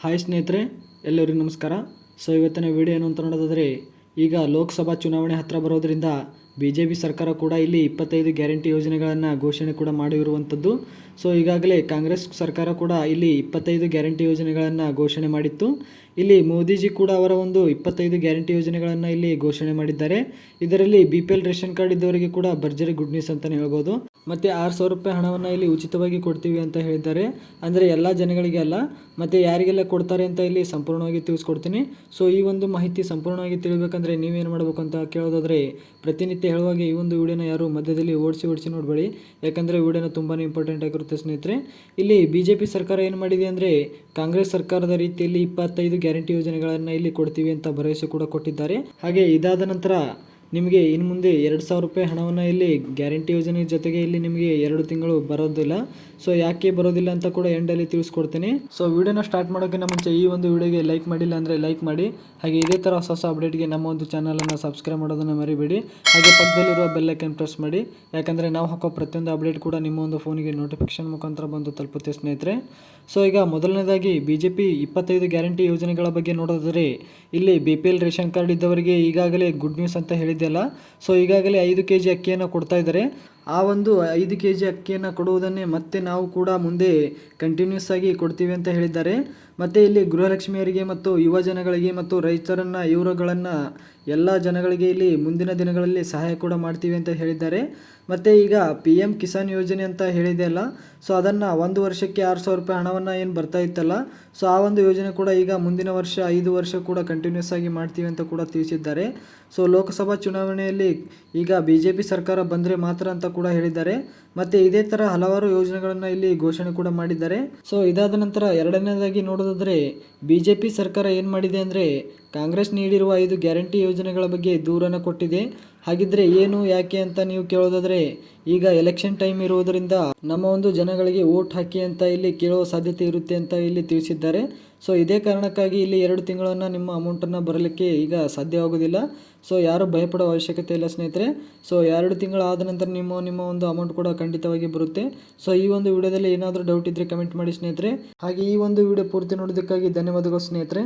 Hi ಸ್ನೇಹಿತರೆ, ಎಲ್ಲರಿಗೂ ನಮಸ್ಕಾರ. ಸೊ ಇವತ್ತಿನ ವಿಡಿಯೋ ಏನು ಅಂತ ನೋಡೋದಾದರೆ, ಈಗ ಲೋಕಸಭಾ ಚುನಾವಣೆ ಹತ್ತಿರ ಬರೋದರಿಂದ ಬಿ ಜೆ ಪಿ ಸರ್ಕಾರ ಕೂಡ ಇಲ್ಲಿ ಇಪ್ಪತ್ತೈದು ಗ್ಯಾರಂಟಿ ಯೋಜನೆಗಳನ್ನು ಘೋಷಣೆ ಕೂಡ ಮಾಡಿರುವಂಥದ್ದು. ಸೊ ಈಗಾಗಲೇ ಕಾಂಗ್ರೆಸ್ ಸರ್ಕಾರ ಕೂಡ ಇಲ್ಲಿ ಇಪ್ಪತ್ತೈದು ಗ್ಯಾರಂಟಿ ಯೋಜನೆಗಳನ್ನು ಘೋಷಣೆ ಮಾಡಿತ್ತು. ಇಲ್ಲಿ ಮೋದಿಜಿ ಕೂಡ ಅವರ ಒಂದು ಇಪ್ಪತ್ತೈದು ಗ್ಯಾರಂಟಿ ಯೋಜನೆಗಳನ್ನು ಇಲ್ಲಿ ಘೋಷಣೆ ಮಾಡಿದ್ದಾರೆ. ಇದರಲ್ಲಿ B P L ration card ಇದ್ದವರಿಗೆ ಕೂಡ ಭರ್ಜರಿ ಗುಡ್ ನ್ಯೂಸ್ ಅಂತಲೇ ಹೇಳ್ಬೋದು. ಮತ್ತು ಆರು ಸಾವಿರ ರೂಪಾಯಿ ಹಣವನ್ನು ಇಲ್ಲಿ ಉಚಿತವಾಗಿ ಕೊಡ್ತೀವಿ ಅಂತ ಹೇಳಿದ್ದಾರೆ. ಅಂದರೆ ಎಲ್ಲ ಜನಗಳಿಗೆ ಅಲ್ಲ, ಮತ್ತು ಯಾರಿಗೆಲ್ಲ ಕೊಡ್ತಾರೆ ಅಂತ ಇಲ್ಲಿ ಸಂಪೂರ್ಣವಾಗಿ ತಿಳಿಸ್ಕೊಡ್ತೀನಿ. ಸೊ ಈ ಒಂದು ಮಾಹಿತಿ ಸಂಪೂರ್ಣವಾಗಿ ತಿಳಿಬೇಕಂದ್ರೆ ನೀವೇನು ಮಾಡಬೇಕು ಅಂತ ಕೇಳೋದಾದರೆ, ಪ್ರತಿನಿತ್ಯ ಹೇಳುವಾಗೆ ಈ ಒಂದು ವಿಡಿಯೋನ ಯಾರು ಮಧ್ಯದಲ್ಲಿ ಓಡಿಸಿ ಓಡಿಸಿ ನೋಡಬೇಡಿ. ಯಾಕಂದರೆ ವಿಡಿಯೋನ ತುಂಬಾ ಇಂಪಾರ್ಟೆಂಟ್ ಆಗಿರುತ್ತೆ ಸ್ನೇಹಿತರೆ. ಇಲ್ಲಿ ಬಿ ಜೆ ಪಿ ಸರ್ಕಾರ ಏನು ಮಾಡಿದೆ ಅಂದರೆ, ಕಾಂಗ್ರೆಸ್ ಸರ್ಕಾರದ ರೀತಿಯಲ್ಲಿ ಇಪ್ಪತ್ತೈದು ಗ್ಯಾರಂಟಿ ಯೋಜನೆಗಳನ್ನು ಇಲ್ಲಿ ಕೊಡ್ತೀವಿ ಅಂತ ಭರವಸೆ ಕೂಡ ಕೊಟ್ಟಿದ್ದಾರೆ. ಹಾಗೆ ಇದಾದ ನಂತರ ನಿಮಗೆ ಇನ್ನು ಮುಂದೆ ಎರಡು ಸಾವಿರ ರೂಪಾಯಿ ಹಣವನ್ನು ಇಲ್ಲಿ ಗ್ಯಾರಂಟಿ ಯೋಜನೆ ಜೊತೆಗೆ ಇಲ್ಲಿ ನಿಮಗೆ ಎರಡು ತಿಂಗಳು ಬರೋದಿಲ್ಲ. ಸೊ ಯಾಕೆ ಬರೋದಿಲ್ಲ ಅಂತ ಕೂಡ ಎಂಡಲ್ಲಿ ತಿಳಿಸ್ಕೊಡ್ತೀನಿ. ಸೊ ವಿಡಿಯೋನ ಸ್ಟಾರ್ಟ್ ಮಾಡೋಕ್ಕಿಂತ ಮುಂಚೆ ಈ ಒಂದು ವಿಡಿಯೋಗೆ ಲೈಕ್ ಮಾಡಿಲ್ಲ ಅಂದರೆ ಲೈಕ್ ಮಾಡಿ. ಹಾಗೆ ಇದೇ ಥರ ಹೊಸ ಹೊಸ ಅಪ್ಡೇಟ್ಗೆ ನಮ್ಮ ಒಂದು ಚಾನಲನ್ನು ಸಬ್ಸ್ಕ್ರೈಬ್ ಮಾಡೋದನ್ನು ಮರಿಬೇಡಿ. ಹಾಗೆ ಪಕ್ಕದಲ್ಲಿರುವ ಬೆಲ್ಲೈಕನ್ ಪ್ರೆಸ್ ಮಾಡಿ. ಯಾಕಂದರೆ ನಾವು ಹಾಕೋ ಪ್ರತಿಯೊಂದು ಅಪ್ಡೇಟ್ ಕೂಡ ನಿಮ್ಮ ಒಂದು ಫೋನಿಗೆ ನೋಟಿಫಿಕೇಶನ್ ಮುಖಾಂತರ ಬಂದು ತಲುಪುತ್ತೆ ಸ್ನೇಹಿತರೆ. ಸೊ ಈಗ ಮೊದಲನೇದಾಗಿ ಬಿ ಜೆ ಪಿ ಇಪ್ಪತ್ತೈದು ಗ್ಯಾರಂಟಿ ಯೋಜನೆಗಳ ಬಗ್ಗೆ ನೋಡೋದಾದರೆ, ಇಲ್ಲಿ B P L ration card ಇದ್ದವರಿಗೆ ಈಗಾಗಲೇ ಗುಡ್ ನ್ಯೂಸ್ ಅಂತ ಹೇಳಿದ್ದೆಲ್ಲ ಸೊ ಈಗಾಗಲೇ ಐದು ಕೆ ಜಿ ಅಕ್ಕಿಯನ್ನು ಕೊಡ್ತಾ ಇದ್ದಾರೆ. ಆ ಒಂದು ಐದು ಕೆ ಜಿ ಅಕ್ಕಿಯನ್ನು ಕೊಡುವುದನ್ನೇ ಮತ್ತೆ ನಾವು ಕೂಡ ಮುಂದೆ ಕಂಟಿನ್ಯೂಸ್ ಆಗಿ ಕೊಡ್ತೀವಿ ಅಂತ ಹೇಳಿದ್ದಾರೆ. ಮತ್ತು ಇಲ್ಲಿ ಗೃಹಲಕ್ಷ್ಮಿಯರಿಗೆ ಮತ್ತು ಯುವ ಜನಗಳಿಗೆ ಮತ್ತು ರೈತರನ್ನು ಇವರುಗಳನ್ನು ಎಲ್ಲ ಜನಗಳಿಗೆ ಇಲ್ಲಿ ಮುಂದಿನ ದಿನಗಳಲ್ಲಿ ಸಹಾಯ ಕೂಡ ಮಾಡ್ತೀವಿ ಅಂತ ಹೇಳಿದ್ದಾರೆ. ಮತ್ತು ಈಗ ಪಿ ಎಂ ಕಿಸಾನ್ ಯೋಜನೆ ಅಂತ ಹೇಳಿದೆ ಅಲ್ಲ ಸೊ ಅದನ್ನು ಒಂದು ವರ್ಷಕ್ಕೆ ಆರು ಸಾವಿರ ರೂಪಾಯಿ ಹಣವನ್ನು ಏನು ಬರ್ತಾ ಇತ್ತಲ್ಲ ಸೊ ಆ ಒಂದು ಯೋಜನೆ ಕೂಡ ಈಗ ಮುಂದಿನ ವರ್ಷ ಐದು ವರ್ಷ ಕೂಡ ಕಂಟಿನ್ಯೂಸ್ ಆಗಿ ಮಾಡ್ತೀವಿ ಅಂತ ಕೂಡ ತಿಳಿಸಿದ್ದಾರೆ. ಸೊ ಲೋಕಸಭಾ ಚುನಾವಣೆಯಲ್ಲಿ ಈಗ ಬಿ ಜೆ ಪಿ ಸರ್ಕಾರ ಬಂದರೆ ಮಾತ್ರ ಅಂತ ಕೂಡ ಹೇಳಿದ್ದಾರೆ. ಮತ್ತು ಇದೇ ಥರ ಹಲವಾರು ಯೋಜನೆಗಳನ್ನು ಇಲ್ಲಿ ಘೋಷಣೆ ಕೂಡ ಮಾಡಿದ್ದಾರೆ. ಸೊ ಇದಾದ ನಂತರ ಎರಡನೇದಾಗಿ ನೋಡೋದಾದರೆ ಬಿ ಜೆ ಪಿ ಸರ್ಕಾರ ಏನು ಮಾಡಿದೆ ಅಂದರೆ, ಕಾಂಗ್ರೆಸ್ ನೀಡಿರುವ ಐದು ಗ್ಯಾರಂಟಿ ಯೋಜನೆಗಳ ಬಗ್ಗೆ ದೂರನ್ನು ಕೊಟ್ಟಿದೆ. ಹಾಗಿದ್ರೆ ಏನು, ಯಾಕೆ ಅಂತ ನೀವು ಕೇಳೋದಾದ್ರೆ, ಈಗ ಎಲೆಕ್ಷನ್ ಟೈಮ್ ಇರುವುದರಿಂದ ನಮ್ಮ ಒಂದು ಜನಗಳಿಗೆ ವೋಟ್ ಹಾಕಿ ಅಂತ ಇಲ್ಲಿ ಕೇಳುವ ಸಾಧ್ಯತೆ ಇರುತ್ತೆ ಅಂತ ಇಲ್ಲಿ ತಿಳಿಸಿದ್ದಾರೆ. ಸೊ ಇದೇ ಕಾರಣಕ್ಕಾಗಿ ಇಲ್ಲಿ ಎರಡು ತಿಂಗಳನ್ನು ನಿಮ್ಮ ಅಮೌಂಟನ್ನು ಬರಲಿಕ್ಕೆ ಈಗ ಸಾಧ್ಯವಾಗೋದಿಲ್ಲ. ಸೊ ಯಾರು ಭಯಪಡೋ ಅವಶ್ಯಕತೆ ಇಲ್ಲ ಸ್ನೇಹಿತರೆ. ಸೊ ಎರಡು ತಿಂಗಳಾದ ನಂತರ ನಿಮ್ಮ ನಿಮ್ಮ ಒಂದು ಅಮೌಂಟ್ ಕೂಡ ಖಂಡಿತವಾಗಿ ಬರುತ್ತೆ. ಸೊ ಈ ಒಂದು ವಿಡಿಯೋದಲ್ಲಿ ಏನಾದರೂ ಡೌಟ್ ಇದ್ದರೆ ಕಮೆಂಟ್ ಮಾಡಿ ಸ್ನೇಹಿತರೆ. ಹಾಗೆ ಈ ಒಂದು ವಿಡಿಯೋ ಪೂರ್ತಿ ನೋಡೋದಕ್ಕಾಗಿ ಧನ್ಯವಾದಗಳು ಸ್ನೇಹಿತರೆ.